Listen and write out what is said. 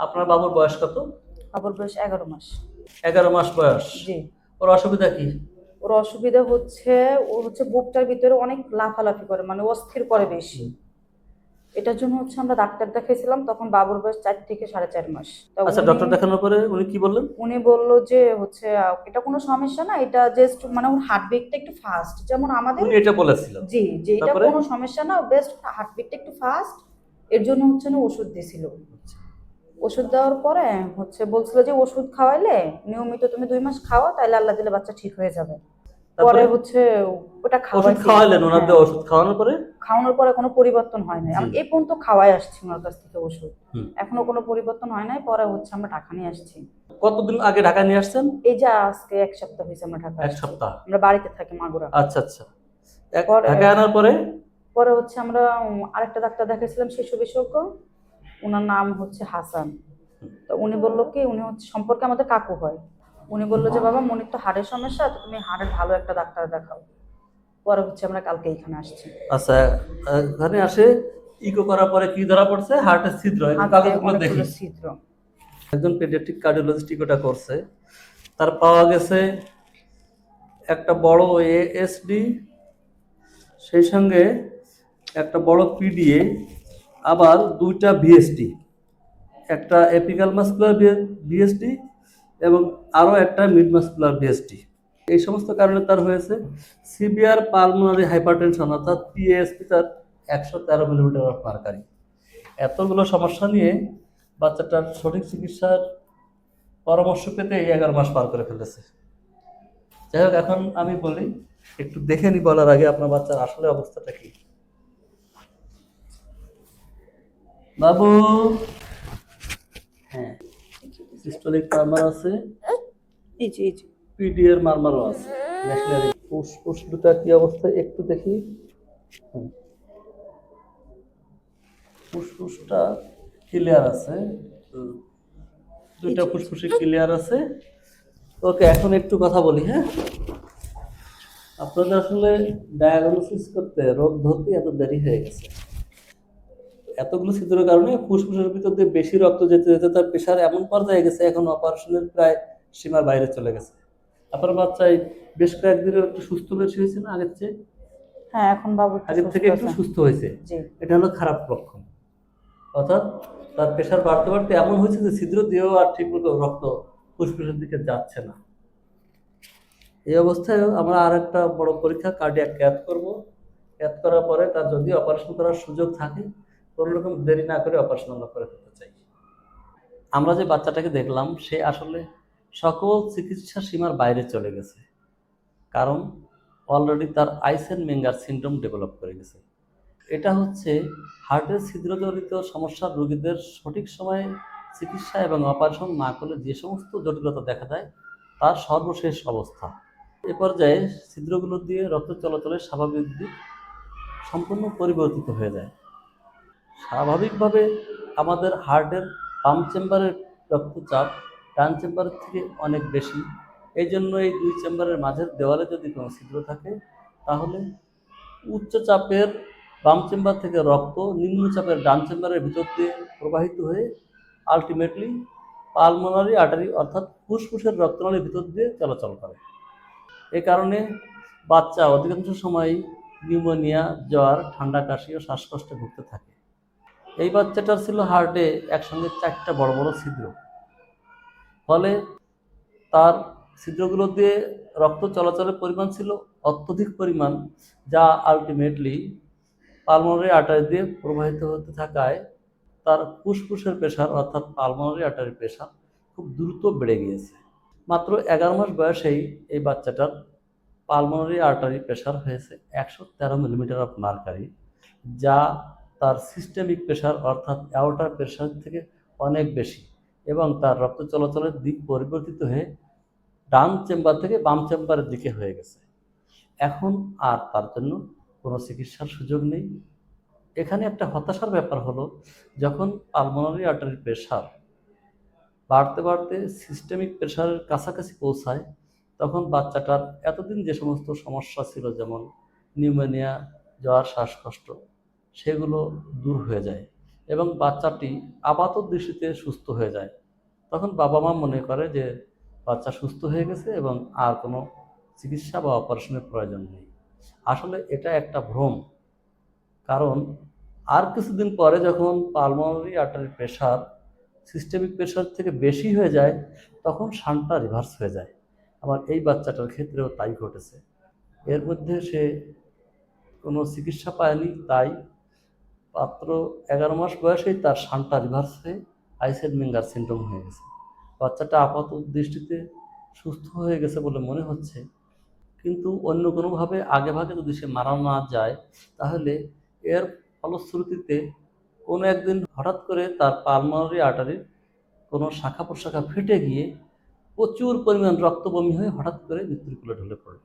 আপনার বাবুর বয়স কত? বাবুর বয়স এগারো মাস। এগারো মাস বয়স। জি। ওর অসুবিধা কি? ওর অসুবিধা হচ্ছে ও হচ্ছে বুকটার ভিতরে অনেক লাফালাফি করে মানে অস্থির করে বেশি। এটার জন্য হচ্ছে আমরা ডাক্তার দেখাইছিলাম তখন বাবুর বয়স চার থেকে সাড়ে চার মাস। আচ্ছা ডক্টর দেখানোর পরে উনি কি বললেন? উনি বলল যে হচ্ছে এটা কোনো সমস্যা না এটা জাস্ট মানে ওর হার্টবিটটা একটু ফাস্ট যেমন আমাদের উনি এটা বলেছিলেন। জি যে এটা কোনো সমস্যা না বেস্ট হার্টবিটটা একটু ফাস্ট এর জন্য হচ্ছে না ওষুধ দিছিল ওষুধ দেওয়ার পরে হচ্ছে বলছিল যে ওষুধ খাওয়াইলে নিয়মিত তুমি দুই মাস খাওয়া তাহলে আল্লাহ দিলে বাচ্চা ঠিক হয়ে যাবে। পরে হচ্ছে ওটা ওষুধ। খাওয়াইলেন ওনার হ্যাঁ। দেওয়া ওষুধ খাওয়ানোর পরে? খাওয়ানোর পরে কোনো পরিবর্তন হয় নাই। আমি এই পর্যন্ত খাওয়াই আসছি ওনার কাছ থেকে ওষুধ। এখনও কোনো পরিবর্তন হয় নাই পরে হচ্ছে আমরা টাকা নিয়ে আসছি। কতদিন আগে ঢাকা নিয়ে আসছেন? এই যে আজকে এক সপ্তাহ হয়েছে আমরা ঢাকা এক সপ্তাহ। আমরা বাড়িতে থাকি মাগুরা। আচ্ছা আচ্ছা। পরে- আনার পরে? পরে হচ্ছে আমরা আরেকটা ডাক্তার দেখাইছিলাম শিশু বিশেষজ্ঞ। ওনার নাম হচ্ছে হাসান। তো উনি বলল কি উনি হচ্ছে সম্পর্কে আমাদের কাকু হয়। উনি বলল যে বাবা মনির তো হাড়ের সমস্যা তো তুমি হাড়ের ভালো একটা ডাক্তার দেখাও। পরে হচ্ছে আমরা কালকে এখানে আসছি। আচ্ছা এখানে আসে ইকো করার পরে কি ধরা পড়ছে? হার্টের ছিদ্র কাগজগুলো দেখি। ছিদ্র। একজন পেডিয়াট্রিক কার্ডিওলজিস্ট ইকোটা করছে। তার পাওয়া গেছে একটা বড় এএসডি সেই সঙ্গে একটা বড় পিডিএ আবার দুইটা ভিএসডি একটা এপিক্যাল মাসকুলার ভিএসডি এবং আরও একটা মিড মাসকুলার ভিএসডি এই সমস্ত কারণে তার হয়েছে সিভিয়ার পালমোনারি হাইপারটেনশন অর্থাৎ পিএসপি তার একশো তেরো মিলিমিটার অফ মার্কারি এতগুলো সমস্যা নিয়ে বাচ্চাটার সঠিক চিকিৎসার পরামর্শ পেতে এই এগারো মাস পার করে ফেলেছে। যাই হোক, এখন আমি বলি, একটু দেখে নি বলার আগে আপনার বাচ্চার আসলে অবস্থাটা কি। বাবু। হ্যাঁ সিস্টোলিক মারমার আছে। এই যে এই যে। পিডি এর মারমারও আছে। ন্যাশনারি ফুসফুস দুটা কি অবস্থা একটু দেখি। হুম। ফুসফুসটা ক্লিয়ার আছে। দুইটা ফুসফুসে ক্লিয়ার আছে। ওকে এখন একটু কথা বলি হ্যাঁ? আপনাদের আসলে ডায়াগনোসিস করতে রোগ ধরতে এত দেরি হয়ে গেছে। এতগুলো ছিদ্রের কারণে ফুসফুসের ভিতর দিয়ে বেশি রক্ত যেতে যেতে তার প্রেশার এমন পর্যায়ে গেছে এখন অপারেশনের প্রায় সীমার বাইরে চলে গেছে। আপনার বাচ্চাই বেশ কয়েকদিনের একটু সুস্থ বেশি হয়েছে না আগের চেয়ে? হ্যাঁ এখন বাবু আগের থেকে একটু সুস্থ হয়েছে? এটা হলো খারাপ লক্ষণ। অর্থাৎ তার প্রেশার বাড়তে বাড়তে এমন হয়েছে যে ছিদ্র দিয়েও আর ঠিকমতো রক্ত ফুসফুসের দিকে যাচ্ছে না। এই অবস্থায় আমরা আর একটা বড় পরীক্ষা কার্ডিয়াক ক্যাথ করব। ক্যাথ করার পরে তার যদি অপারেশন করার সুযোগ থাকে কোনো রকম দেরি না করে অপারেশন আমরা করে ফেলতে চাই। আমরা যে বাচ্চাটাকে দেখলাম, সে আসলে সকল চিকিৎসা সীমার বাইরে চলে গেছে। কারণ অলরেডি তার আইসেন মেঙ্গার সিন্ড্রোম ডেভেলপ করে গেছে। এটা হচ্ছে হার্টের ছিদ্রজনিত সমস্যার রোগীদের সঠিক সময়ে চিকিৎসা এবং অপারেশন না করলে যে সমস্ত জটিলতা দেখা দেয়, তার সর্বশেষ অবস্থা। এ পর্যায়ে ছিদ্রগুলো দিয়ে রক্ত চলাচলের স্বাভাবিক দিক সম্পূর্ণ পরিবর্তিত হয়ে যায়। স্বাভাবিকভাবে আমাদের হার্টের বাম চেম্বারের রক্তচাপ ডান চেম্বারের থেকে অনেক বেশি। এই জন্য এই দুই চেম্বারের মাঝের দেওয়ালে যদি কোনো ছিদ্র থাকে, তাহলে উচ্চ চাপের বাম চেম্বার থেকে রক্ত নিম্ন চাপের ডান চেম্বারের ভিতর দিয়ে প্রবাহিত হয়ে আলটিমেটলি পালমোনারি আর্টারি অর্থাৎ ফুসফুসের রক্তনালীর ভিতর দিয়ে চলাচল করে। এ কারণে বাচ্চা অধিকাংশ সময় নিউমোনিয়া জ্বর, ঠান্ডা, কাশি ও শ্বাসকষ্টে ভুগতে থাকে। এই বাচ্চাটার ছিল হার্টে একসঙ্গে চারটা বড় বড় ছিদ্র। ফলে তার ছিদ্রগুলো দিয়ে রক্ত চলাচলের পরিমাণ ছিল অত্যধিক পরিমাণ, যা আলটিমেটলি পালমোনারি আটারি দিয়ে প্রবাহিত হতে থাকায় তার ফুসফুসের প্রেশার অর্থাৎ পালমোনারি আর্টারি প্রেশার খুব দ্রুত বেড়ে গিয়েছে। মাত্র এগারো মাস বয়সেই এই বাচ্চাটার পালমোনারি আর্টারি প্রেশার হয়েছে একশো তেরো মিলিমিটার অফ মার্কারি যা তার সিস্টেমিক প্রেশার অর্থাৎ অ্যাওটার প্রেশার থেকে অনেক বেশি এবং তার রক্ত চলাচলের দিক পরিবর্তিত হয়ে ডান চেম্বার থেকে বাম চেম্বারের দিকে হয়ে গেছে। এখন আর তার জন্য কোনো চিকিৎসার সুযোগ নেই। এখানে একটা হতাশার ব্যাপার হলো, যখন পালমোনারি আর্টারির প্রেশার বাড়তে বাড়তে সিস্টেমিক প্রেশারের কাছাকাছি পৌঁছায়, তখন বাচ্চাটার এতদিন যে সমস্ত সমস্যা ছিল, যেমন নিউমোনিয়া জ্বর, শ্বাসকষ্ট সেগুলো দূর হয়ে যায় এবং বাচ্চাটি আপাত দৃষ্টিতে সুস্থ হয়ে যায়। তখন বাবা মা মনে করে যে বাচ্চা সুস্থ হয়ে গেছে এবং আর কোনো চিকিৎসা বা অপারেশনের প্রয়োজন নেই। আসলে এটা একটা ভ্রম। কারণ আর কিছুদিন পরে যখন pulmonary artery pressure systemic pressure থেকে বেশি হয়ে যায়, তখন শানটা রিভার্স হয়ে যায়। আবার এই বাচ্চাটার ক্ষেত্রেও তাই ঘটেছে। এর মধ্যে সে কোনো চিকিৎসা পায়নি, তাই মাত্র এগারো মাস বয়সেই তার শানটা রিভার্স হয়ে আইসেড মিঙ্গার সিন্ড্রোম হয়ে গেছে। বাচ্চাটা আপাত দৃষ্টিতে সুস্থ হয়ে গেছে বলে মনে হচ্ছে। কিন্তু অন্য কোনোভাবে আগে ভাগে যদি সে মারা না যায়, তাহলে এর ফলশ্রুতিতে কোনো একদিন হঠাৎ করে তার পালমারি আর্টারির কোনো শাখা প্রশাখা ফেটে গিয়ে প্রচুর পরিমাণ রক্ত বমি হয়ে হঠাৎ করে মৃত্যুর কোলে ঢলে পড়ে।